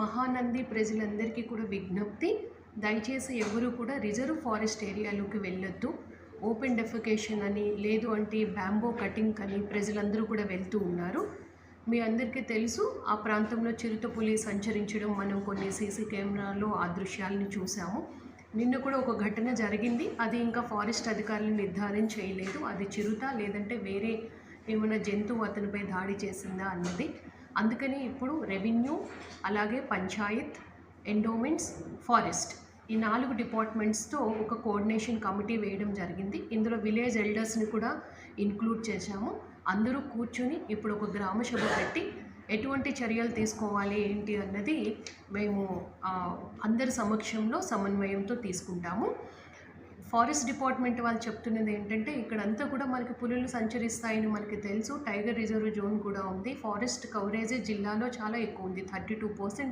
మహానంది ప్రజలందరికీ కూడా విజ్ఞప్తి. దయచేసి ఎవరు కూడా రిజర్వ్ ఫారెస్ట్ ఏరియాలోకి వెళ్ళొద్దు. ఓపెన్ డెఫికేషన్ అని లేదు అంటే బ్యాంబో కటింగ్ అని ప్రజలందరూ కూడా వెళ్తూ ఉన్నారు. మీ అందరికీ తెలుసు ఆ ప్రాంతంలో చిరుతపులి సంచరించడం మనం కొన్ని సీసీ కెమెరాలో ఆ దృశ్యాలను చూసాము నిన్న కూడా ఒక ఘటన జరిగింది. అది ఇంకా ఫారెస్ట్ అధికారులు నిర్ధారణ చేయలేదు. అది చిరుత లేదంటే వేరే ఏమైనా జంతువు అతనిపై దాడి చేసిందా అన్నది. అందుకని ఇప్పుడు రెవెన్యూ అలాగే పంచాయత్ ఎండోమెంట్స్ ఫారెస్ట్ ఈ నాలుగు డిపార్ట్మెంట్స్తో ఒక కోఆర్డినేషన్ కమిటీ వేయడం జరిగింది. ఇందులో విలేజ్ ఎల్డర్స్ని కూడా ఇంక్లూడ్ చేశాము. అందరూ కూర్చుని ఇప్పుడు ఒక గ్రామ సభ పెట్టి ఎటువంటి చర్యలు తీసుకోవాలి ఏంటి అన్నది మేము అందరి సమక్షంలో సమన్వయంతో తీసుకుంటాము. ఫారెస్ట్ డిపార్ట్మెంట్ వాళ్ళు చెప్తున్నది ఏంటంటే ఇక్కడంతా కూడా మనకి పులులు సంచరిస్తాయని మనకి తెలుసు. టైగర్ రిజర్వ్ జోన్ కూడా ఉంది. ఫారెస్ట్ కవరేజ్ జిల్లాలో చాలా ఎక్కువ ఉంది. Thirty two percent